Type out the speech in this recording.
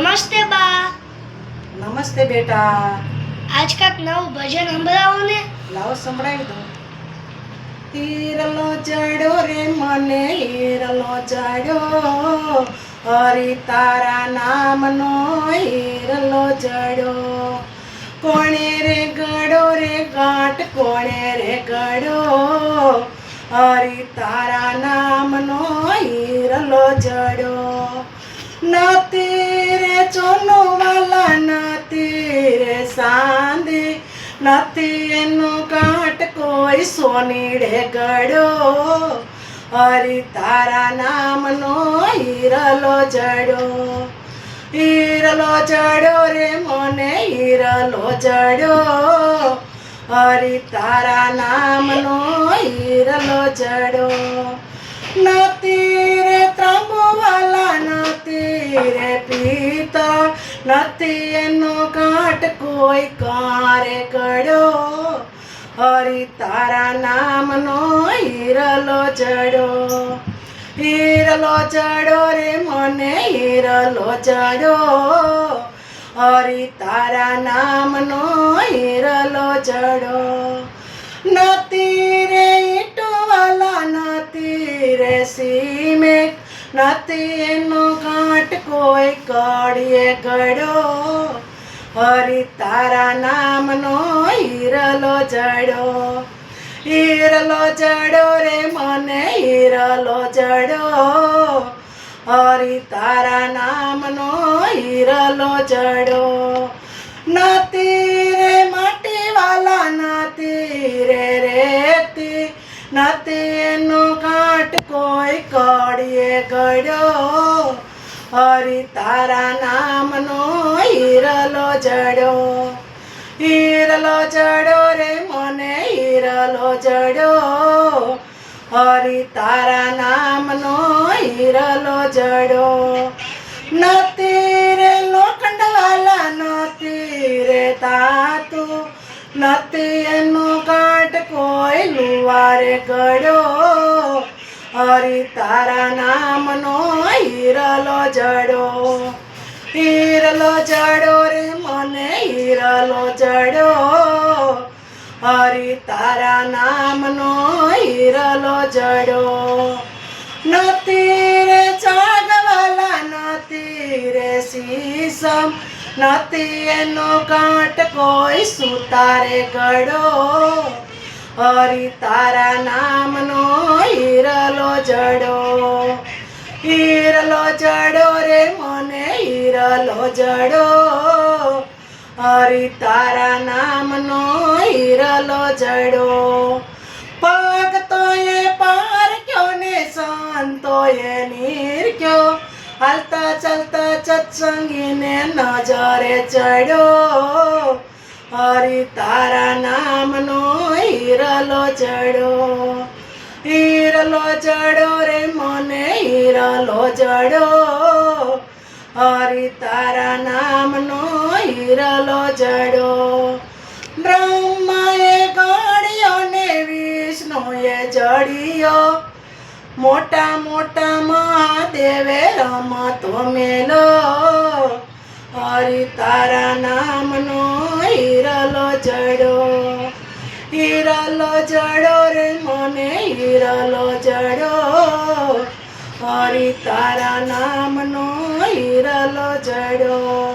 નમસ્તે બા. નમસ્તે બેટા. આજ કાક નવું ભજન સંભળાવો ને. લાવો સંભળાવી દો તીરલો ચડ્યો રે મને હીરલો ચડ્યો. હરી તારા નામનો હીરલો ચડ્યો. કોણે રે ગડો રે ગાંઠ કોણે રે ગડો હરી તારા નામનો હીરલો ચડ્યો. નથી નથી એનો કાંટ કોઈ સોનીડે ગડ્યો હરી તારા નામનો હીરલો જડ્યો. હીરલો જડ્યો રે મને હીરલો જડ્યો. હરી તારા નામનો હીરલો જડ્યો. નથી રે ત્રાંબોવાલા નથી રે પિતા નથી એનો કાંટ કોઈ કારે કડ્યો હરી તારા નામનો હીરલો જડ્યો હીરલો ચડ્યો રે મને હીરલો ચડ્યો હરી તારા નામનો હીરલો ચડ્યો નથી રે ઈટવાલા નથી રે સીમે નથી એનો કાંટ કોઈ કડીએ ગળ્યો, હરી તારા નામનો હીરલો જડ્યો. હીરલો જડ્યો રે મને હીરલો જડ્યો. હરી તારા નામનો હીરલો જડ્યો. નથી રે માટીવાલા નથી રે રેતી. નથી એનો કાંટ કોઈ કડીએ ગળ્યો. હરી તારા નામનો હીરલો જડો. હીરલો જડો રે મને હીરલો જડો. હરી તારા નામનો હીરલો જડો. નથી રે લોખંડવાલા નથી રે તાતું નથી એનો કાટ કોઈ લુવારે ગળ્યો. હરી તારા નામનો હીરલો જડો. હીરલો જડો રે મને હીરલો જડો. હરી તારા નામનો હીરલો જડો. નથી રે ચાગવાલા નથી રે શીશમ. નથી એનો કાંટ કોઈ સુતારે ગળ્યો હરી તારા નામનો હીરલો જડ્યો હીરલો જડ્યો રે મને હીરલો જડ્યો હરી તારા નામનો હીરલો જડ્યો પગ તો એ પાર ક્યો ને સંતો એ નીરક્યો હાલતા ચાલતા સત્સંગીને નજરે ચડ્યો. હરી તારા નામનો હીરલો ચડ્યો હીરલો જડો રે મને હીરલો જડો. હરી તારા નામનો હીરલો જડો. બ્રહ્માએ ગળ્યો ને વિષ્ણુએ જડિયો. મોટા મોટા મહાદેવે રમતો મેલો. હરી તારા નામનો હીરલો જડ્યો જડ્યો રે મને હીરલો જડો. હરી તારા નામનો હીરલો નમસ્તે